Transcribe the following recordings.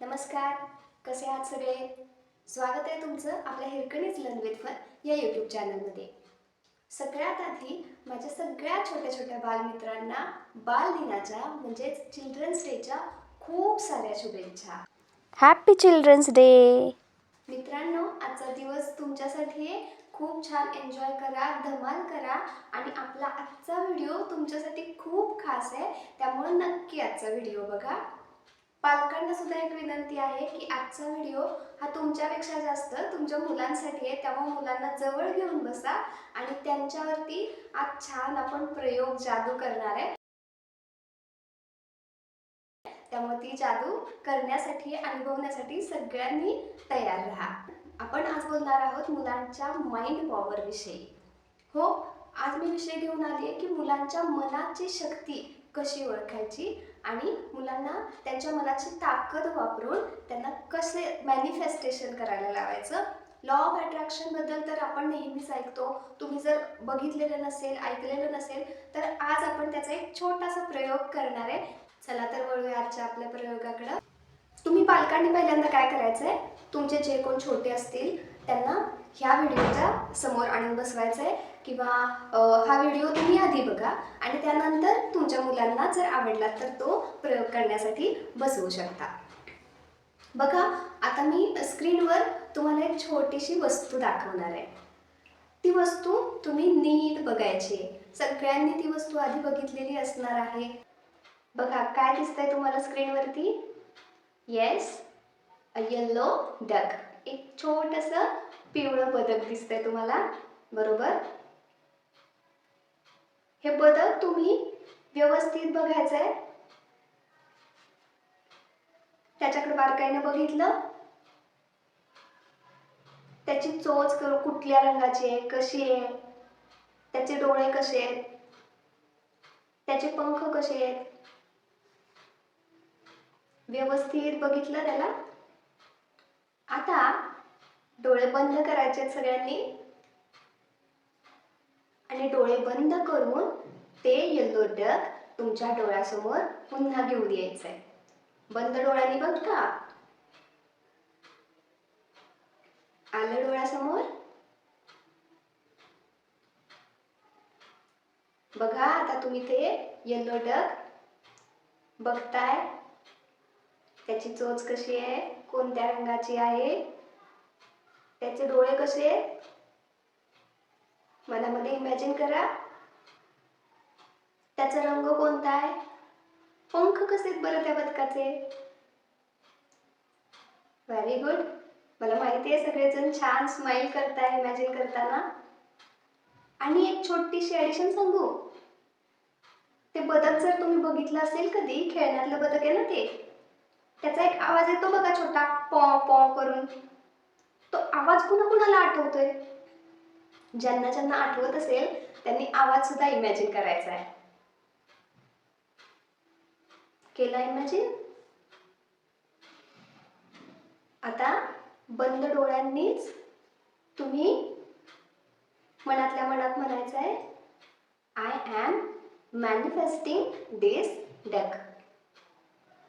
नमस्कार कसे आहात सगळे? स्वागत आहे तुमचं आपल्या हिरकणीच फन या यूट्यूब चॅनलमध्ये सगळ्यात आधी माझ्या सगळ्या छोट्या छोट्या बालमित्रांना बालदिनाच्या म्हणजेच चिल्ड्रन्स डेच्या खूप साऱ्या शुभेच्छा. हॅपी चिल्ड्रन्स डे मित्रांनो आजचा दिवस तुमच्यासाठी. खूप छान एन्जॉय करा धमाल करा आणि आपला आजचा व्हिडिओ तुमच्यासाठी खूप खास आहे. त्यामुळे नक्की आजचा व्हिडिओ बघा. पालकांना सुद्धा एक विनंती आहे की आजचा व्हिडिओ हा तुमच्यापेक्षा जास्त तुमच्या मुलांसाठी आहे. त्यामुळे मुलांना जवळ घेऊन बसा आणि त्यांच्यावरती आज छान आपण प्रयोग जादू करणार आहे. त्यामुळे ती जादू करण्यासाठी अनुभवण्यासाठी सगळ्यांनी तयार राहा. आपण आज बोलणार आहोत मुलांच्या माइंड पॉवर विषयी. हो आज मी विषय घेऊन आली आहे की मुलांच्या मनाची शक्ती कशी ओळखायची आणि मुलांना त्यांच्या मनाची ताकद वापरून त्यांना कसे मॅनिफेस्टेशन करायला लावायचं? लॉ ऑफ अट्रॅक्शनबद्दल तर आपण नेहमीच ऐकतो. तुम्ही जर बघितलेलं नसेल ऐकलेलं नसेल तर आज आपण त्याचा एक छोटासा प्रयोग करणार आहे. चला तर वळूया आजच्या आपल्या प्रयोगाकडं. तुम्ही पालकांनी पहिल्यांदा काय करायचं आहे तुमचे जे कोण छोटे असतील त्यांना ह्या व्हिडिओ समोर आणून बसवायचं आहे किंवा हा व्हिडिओ तुम्ही आधी बघा. आणि त्यानंतर तुमच्या मुलांना जर आवडला तर तो प्रयोग करण्यासाठी बसवू शकता. बघा आता मी स्क्रीनवर तुम्हाला एक छोटीशी वस्तू दाखवणार आहे. ती वस्तू तुम्ही नीट बघायची आहे. सगळ्यांनी ती वस्तू आधी बघितलेली असणार आहे. बघा काय दिसतंय तुम्हाला स्क्रीनवरती? येस अ येल्लो डक एक छोटंसं पिवळं बदक दिसतंय तुम्हाला. बरोबर? हे बदक तुम्ही व्यवस्थित बघायचं आहे त्याच्याकडे बारकाईनं बघितलं. त्याची चोच क- कुठल्या रंगाची आहे? कशी आहे? त्याचे डोळे कसे आहेत? त्याचे पंख कसे आहेत? व्यवस्थित बघितलं त्याला. आता डोळे बंद करायचे सगळ्यांनी. आणि डोळे बंद करून ते येल्लो डक तुमच्या डोळ्यासमोर पुन्हा घेऊन यायचंय. बंद डोळ्यांनी बघ का आलं डोळ्यासमोर? बघा आता तुम्ही ते येल्लो डक बघताय. त्याची चोच कशी आहे? कोणत्या रंगाची आहे? त्याचे डोळे कसे आहेत? मनामध्ये इमॅजिन करा. त्याचा रंग कोणता आहे? पंख कसे आहेत बरं त्या बदकाचे? व्हेरी गुड मला माहिती आहे सगळेजण छान स्माइल करताय इमॅजिन करताना. आणि एक छोटीशी ॲडिशन सांगू. ते बदक जर तुम्ही बघितलं असेल कधी खेळण्यातलं बदक आहे ना ते? त्याचा एक आवाज येतो बघा छोटा पॉ पॉ करून. तो आवाज कुणा कुणाला आठवतोय? ज्यांना ज्यांना आठवत असेल त्यांनी आवाज सुद्धा इमॅजिन करायचा आहे. केला इमॅजिन आता बंद डोळ्यांनीच तुम्ही मनातल्या मनात म्हणायचं आहे I am manifesting this duck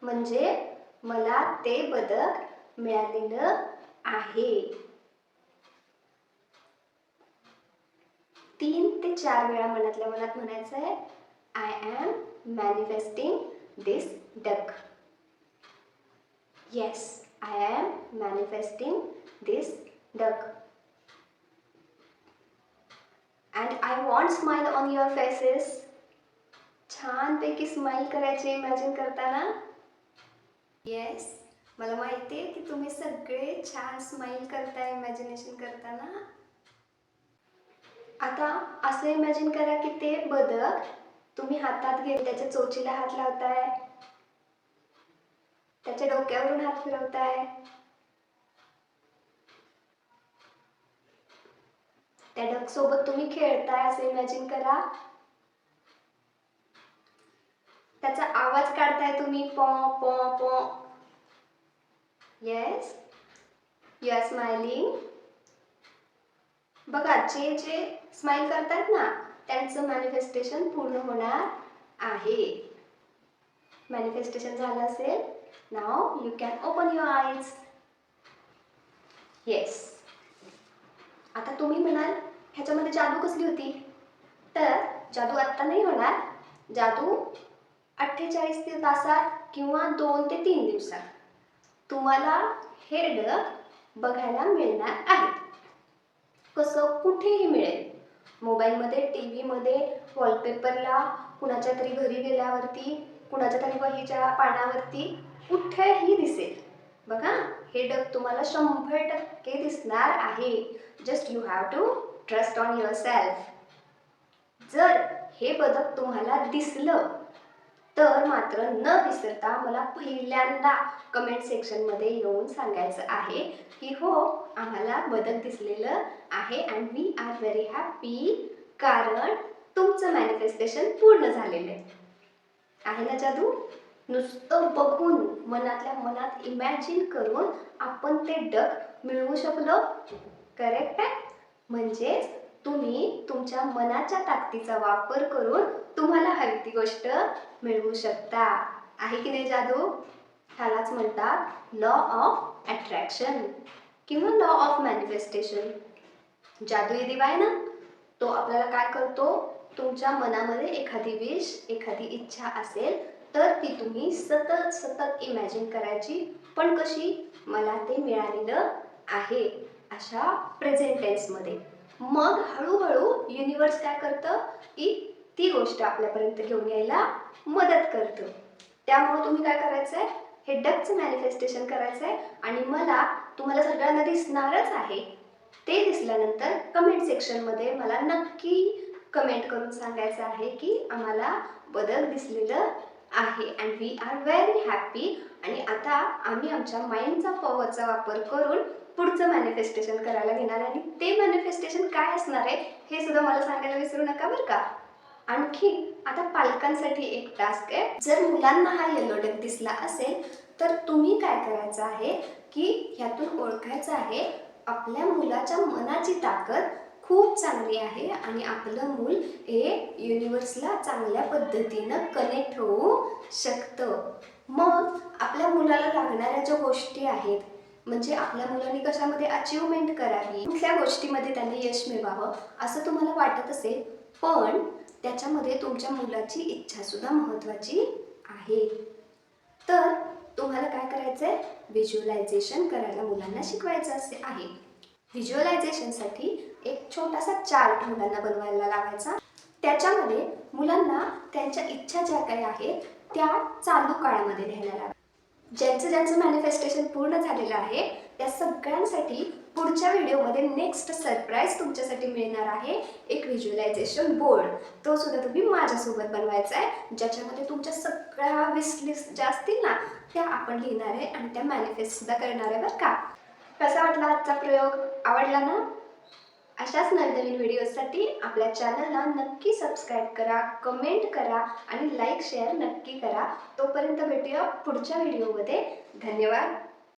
म्हणजे मला ते बदक मिळालेलं आहे. तीन ते चार वेळा मनातल्या मनात म्हणायचं आहे I am manifesting this duck yes I am manifesting this duck and I want smile on your faces छानपैकी स्माइल करायची इमॅजिन करताना. येस मला माहिती आहे की तुम्ही सगळे छान स्माईल करताय इमॅजिनेशन करताना. आता असं इमॅजिन करा की ते बदक तुम्ही हातात घेऊन त्याच्या चोचीला हात लावताय त्याच्या डोक्यावरून हात फिरवताय. त्या डक सोबत तुम्ही खेळताय असं इमॅजिन करा. त्याचा आवाज काढताय तुम्ही पॉ पॉ पॉ. येस यू आर स्माइलिंग बघा जे जे स्माइल करतात ना त्यांचं मॅनिफेस्टेशन पूर्ण होणार आहे. मॅनिफेस्टेशन झालं असेल. Now you can open your eyes yes आता तुम्ही म्हणाल ह्याच्यामध्ये जादू कसली होती? तर जादू आत्ता नाही होणार. जादू अठ्ठेचाळीस ते तासात किंवा दोन ते तीन दिवसात. तुम्हाला हे डग बघायला मिळणार आहे. कसं कुठेही मिळेल. मोबाईलमध्ये टी व्हीमध्ये वॉलपेपरला कुणाच्या तरी घरी गेल्यावरती कुणाच्या तरी वहीच्या पानावरती कुठेही दिसेल. बघा हे डग तुम्हाला शंभर टक्के दिसणार आहे. Just you have to trust on yourself जर हे बदक तुम्हाला दिसलं तर मात्र न विसरता मला पहिल्यांदा कमेंट सेक्शनमध्ये येऊन सांगायचं आहे की हो आम्हाला बदक दिसलेलं आहे and we are very happy कारण तुमचं मॅनिफेस्टेशन पूर्ण झालेलं आहे. आहे ना जादू? नुसतं बघून मनातल्या मनात इमॅजिन करून आपण ते डग मिळवू शकलो. करेक्ट आहे? म्हणजेच तुम्ही तुमच्या मनाच्या ताकदीचा वापर करून तुम्हाला हवी ती गोष्ट मिळवू शकता. आहे की नाही जादू? ह्यालाच म्हणतात लॉ ऑफ अट्रॅक्शन किंवा लॉ ऑफ मॅनिफेस्टेशन जादुई दिवा आहे ना? तो आपल्याला काय करतो? तुमच्या मनामध्ये एखादी विश एखादी इच्छा असेल तर ती तुम्ही सतत सतत इमॅजिन करायची. पण कशी? मला ते मिळालेलं आहे अशा प्रेझेंट टेन्समध्ये मग हळूहळू युनिवर्स काय करतं? की ती गोष्ट आपल्यापर्यंत घेऊन यायला मदत करतं. त्यामुळं तुम्ही काय करायचं आहे हे डकचं मॅनिफेस्टेशन करायचं आहे आणि मला तुम्हाला सगळ्यांना दिसणारच आहे. ते दिसल्यानंतर कमेंट सेक्शनमध्ये मला नक्की कमेंट करून सांगायचं आहे की आम्हाला बदल दिसलेलं आहे. And we are very happy आणि आता आम्ही आमच्या माइंडचा पॉवरचा वापर करून पुढचं मॅनिफेस्टेशन करायला घेणार आहे आणि ते मॅनिफेस्टेशन काय असणार आहे हे सुद्धा मला सांगायला विसरू नका बरं का. आणखी आता पालकांसाठी एक टास्क आहे. जर मुलांना हा येलो डेक दिसला असेल तर तुम्ही काय करायचं आहे की ह्यातून ओळखायचं आहे आपल्या मुलाच्या मनाची ताकद खूप चांगली आहे आणि आपलं मूल हे युनिवर्सला चांगल्या पद्धतीनं कनेक्ट होऊ शकतं. मग आपल्या मुलाला लागणाऱ्या ज्या गोष्टी आहेत म्हणजे आपल्या मुलांनी कशामध्ये अचिव्हमेंट करावी कुठल्या गोष्टीमध्ये त्यांनी यश मिळवावं असं तुम्हाला वाटत असेल पण त्याच्यामध्ये तुमच्या मुलाची इच्छासुद्धा महत्त्वाची आहे. तर तुम्हाला काय करायचं आहे व्हिज्युअलायझेशन करायला मुलांना शिकवायचं असे आहे. व्हिज्युअलायझेशनसाठी एक छोटासा चार्ट मुलांना बनवायला लावायचा. त्याच्यामध्ये मुलांना त्यांच्या इच्छा ज्या काही आहेत त्या चालू काळामध्ये लिहायला लावा ज्यांचं ज्यांचं मॅनिफेस्टेशन पूर्ण झालेलं आहे त्या सगळ्यांसाठी पुढच्या व्हिडिओमध्ये नेक्स्ट सरप्राईज तुमच्यासाठी मिळणार आहे एक व्हिज्युअलायझेशन बोर्ड तो सुद्धा तुम्ही माझ्यासोबत बनवायचा आहे ज्याच्यामध्ये तुमच्या सगळ्या विश लिस्ट ज्या असतील ना त्या आपण लिहिणार आहे आणि त्या मॅनिफेस्ट सुद्धा करणार आहे बरं का. कसा वाटला आजचा प्रयोग? आवडला ना? अशाच नवनवीन व्हिडिओसाठी आपल्या चॅनलला नक्की सबस्क्राईब करा कमेंट करा आणि लाईक शेअर नक्की करा. तोपर्यंत भेटूया पुढच्या व्हिडिओमध्ये. धन्यवाद.